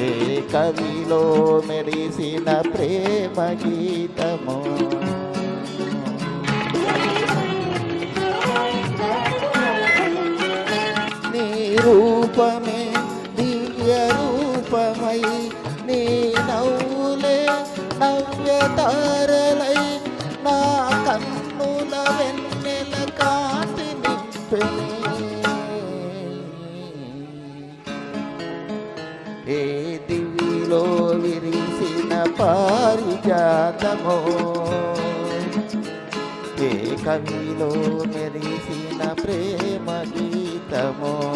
ఏ కవిలో మెరిసిన ప్రేమ గీతము. నీ రూపమే దివ్య రూపమై నీ నవ్వులే నవ్యతా దివిలో విరిసిన పారిజాతమో. ఏ కవిలో మెరిసిన ప్రేమ గీతమో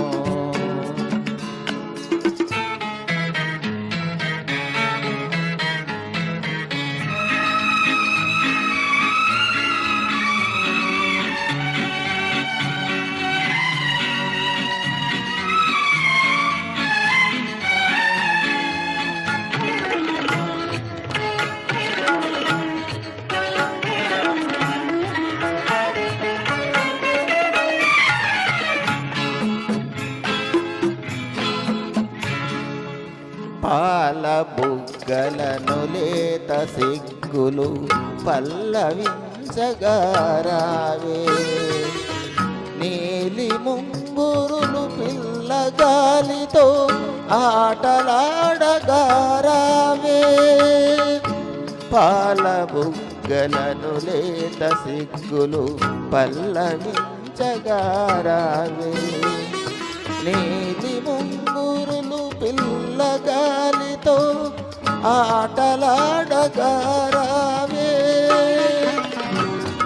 పాల బుగ్గలను లేత సిగ్గులు పల్లవించగారావే. నీలి ముంగురులు పిల్లగాలితో ఆటలాడగారావే. పాల బుగ్గలను లేత సిగ్గులు పల్లవించగారావే. నీలి ముంగు ఆటలాడగారావే.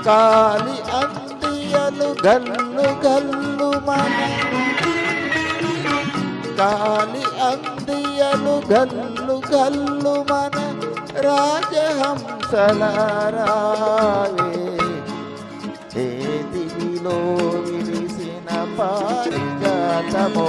కాలి అంతియలు గల్లు గల్లు మన. కాలి అందియలు గల్లు గల్లు మన రాజహంసలారావే. చేతిలో దివిలో విరిసిన పారిజాతమో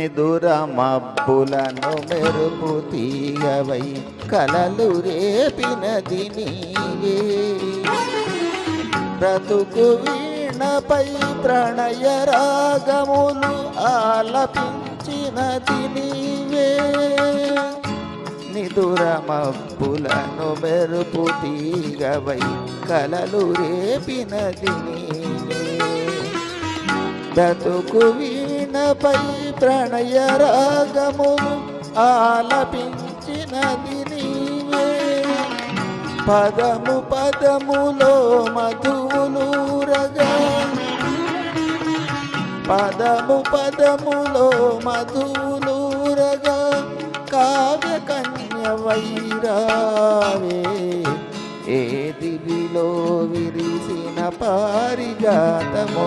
నిదుర మబ్బులను మెరుపు తీయవై కలలు రేపినది నీవే. బ్రతుకు వీణపై ప్రణయ రాగములు ఆలపించినది నీవే. నిదుర మబ్బులను మెరుపు తీగవై కలలు రేపినది నీవే. బ్రతుకు వీ వీణపై ప్రణయ రాగము ఆలపించినది నీవే. పదము పదములో మధువులూరగా పదము పదములో మధువులూరగా కావ్య కన్య వైరావే. ఏ దివిలో విరిసిన పారిజాతమో